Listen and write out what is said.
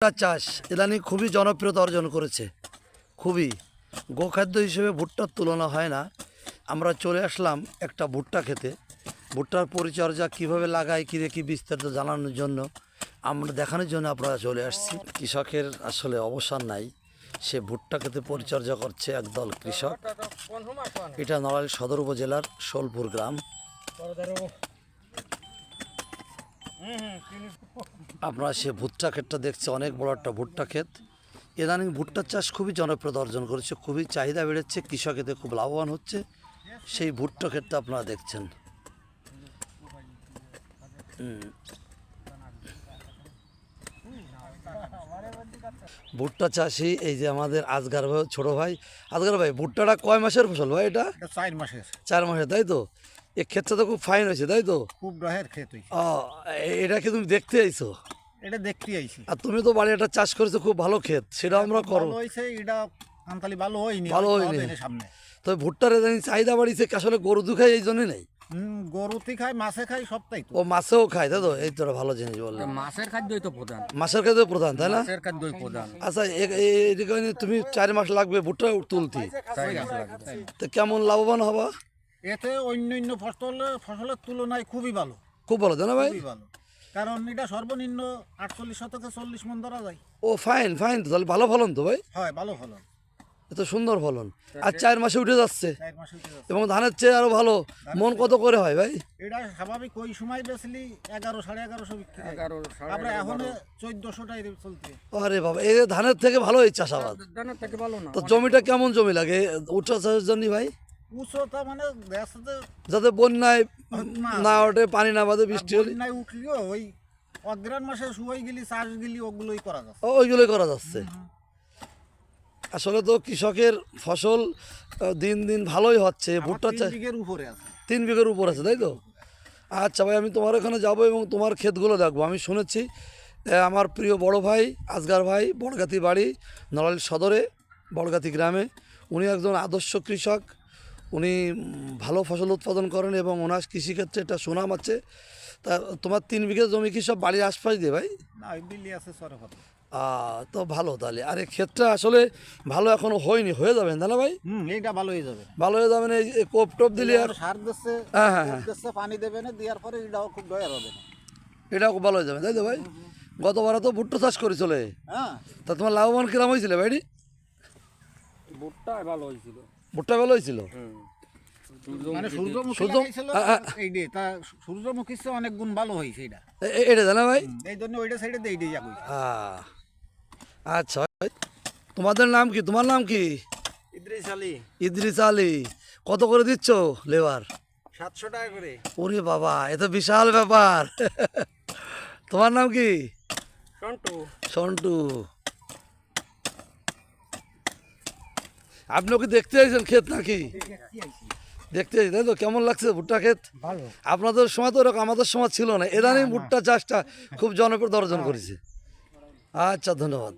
ভুট্টা চাষ ইদানিং খুবই জনপ্রিয়তা অর্জন করেছে। খুবই। গোখাদ্য হিসেবে ভুট্টার তুলনা হয় না। আমরা চলে আসলাম একটা ভুট্টা খেতে। ভুট্টার পরিচর্যা কীভাবে লাগায়, কী দেখি বিস্তারিত জানানোর জন্য আমরা দেখানোর জন্য আপনারা চলে আসছি। কৃষকের আসলে অবসর নাই। সে ভুট্টা খেতে পরিচর্যা করছে একদল কৃষক। এটা নড়াইল সদর উপজেলার সোলপুর গ্রাম। আপনারা সে ভুট্টা ক্ষেতটা দেখছে অনেক বড় একটা ভুট্টা ক্ষেত। ইদানিং ভুট্টার চাষ খুবই জনপ্রিয়তা অর্জন করেছে খুবই চাহিদা বেড়েছে কৃষক এতে খুব লাভবান হচ্ছে। সেই ভুট্টা ক্ষেতটা আপনারা দেখছেন। ভুট্টা চাষি এই যে আমাদের আজগার ভাই ছোট ভাই। আজগার ভাই ভুট্টাটা কয় মাসের ফসল ভাই এটা? এটা চার মাসের। চার মাসের তাই তো? এ ক্ষেতটা তো খুব ফাইন হয়েছে তাই তো? খুব রহের ক্ষেত হইছে। ও, এ- এটা কি তুমি দেখতে আইছো এটা দেখতে আইছি আর তুমি তো বাড়ি একটা চাষ করেছ খুব ভালো ক্ষেত সেটা আমরা করো। ভালো হইছে এটা আনতালি ভালো হয়নি ভালো হয়নি। সামনে। তবে ভুট্টার এদানি চাহিদা বাড়িছে আসলে গরু দুখাই এই জন্যই নেই। হুম গরুতে খাই মাছে খাই সবটাই তো। ও মাছেও খায় তাই তো? এই তো একটা ভালো জিনিস বললে। মাছের খাদ্যই তো প্রধান। মাছের খাদ্য প্রধান তাই না? মাছের খাদ্যই প্রধান। আচ্ছা তুমি চার মাস লাগবে ভুট্টা তুলতি। তো কেমন লাভবান হবা? এতে অন্য অন্য ফসলের ফসলের তুলনায় খুবই ভালো। খুব ভালো তাই না ভাই? খুবই ভালো। কারণ এটা সর্বনিম্ন আটচল্লিশ শতকে চল্লিশ মন ধরা যায়। ও ফাইন ফাইন তো তাহলে ভালো ফলন তো ভাই? হয় ভালো ফলন। এত সুন্দর ফলন। আর চার মাসে উঠে যাচ্ছে। চার মাসে উঠে যাচ্ছে। এবং ধানের চেয়ে আরও ভালো। মন কত করে হয় ভাই? এটা স্বাভাবিক ওই সময় বেচলি এগারো সাড়ে এগারোশো বিক্রি হয়। এগারো সাড়ে আমরা এখন চোদ্দশোটাই চলতে আরে বাবা এই ধানের থেকে ভালো এই চাষাবাদ। দানার থেকে ভালো না। তো জমিটা কেমন জমি লাগে? উঠা চাষের জন্য ভাই? উচ্চতা মানে দেশে যাতে বন্যায় না। ওঠে পানি না বাদে বৃষ্টি হলে। বন্যায় উঠলিও ওই অগ্রাণ মাসে শুয়াই গেলি চাষ গেলি ওগুলোই করা যাচ্ছে। ওইগুলোই করা যাচ্ছে। আসলে তো কৃষকের ফসল দিন দিন ভালোই হচ্ছে ভুট্টা তিন চাষ বিঘের উপরে আছে। তিন বিঘের উপর আছে তাই তো? আচ্ছা ভাই আমি তোমার ওখানে যাব এবং তোমার ক্ষেতগুলো দেখব। আমি শুনেছি আমার প্রিয় বড় ভাই আজগার ভাই বড়গাতি বাড়ি নড়াইল সদরে বড়গাতি গ্রামে। উনি একজন আদর্শ কৃষক। উনি ভালো ফসল উৎপাদন করেন এবং ওনার কৃষিক্ষেত্রে একটা সুনাম আছে। তা তোমার তিন বিঘে জমি কি সব বাড়ির আশপাশ দিয়ে ভাই? না তো ভালো তাহলে। আর এই ক্ষেতটা আসলে ভালো এখনও হয়নি হয়ে যাবে না ভাই? হুম এইটা ভালো হয়ে যাবে। ভালো হয়ে যাবেন এই এই কোপ টোপ দিলে আর সার দিচ্ছে হ্যাঁ, হ্যাঁ, হ্যাঁ। দিচ্ছে পানি দেবে না দেওয়ার পরে এটাও খুব দয়ার হবে এটাও খুব ভালো হয়ে যাবে তাই তো ভাই? গতবারে তো ভুট্টা চাষ করে চলে। হ্যাঁ। তা তোমার লাভবান কিরাম হয়েছিল ভাইটি ভুট্টা ভালো হয়েছিল। ভুট্টা ভালো হয়েছিল? মানে সূর্যমুখী লাগাইছিল। এই তা সূর্যমুখীর চেয়ে অনেক গুণ ভালো হয়েছে এটা এ- এ- এটা জানা ভাই? এই জন্য ওইটা সাইডে দিয়ে দিয়ে যাব। আচ্ছা তোমাদের নাম কি? তোমার নাম কি? ইদ্রিস আলী। ইদ্রিস আলী। কত করে দিচ্ছ লেবার? সাতশো টাকা করে। ওরে বাবা এ তো বিশাল ব্যাপার। তোমার নাম কি? সন্টু। সন্টু। আপনি ওকে দেখতে চাইছেন ক্ষেত নাকি? দেখতে তাই তো? কেমন লাগছে ভুট্টা ক্ষেত? আপনাদের সময় তো এরকম আমাদের সময় ছিল না। এদানি ভুট্টা চাষটা খুব জনপ্রিয় অর্জন করেছে। আচ্ছা ধন্যবাদ।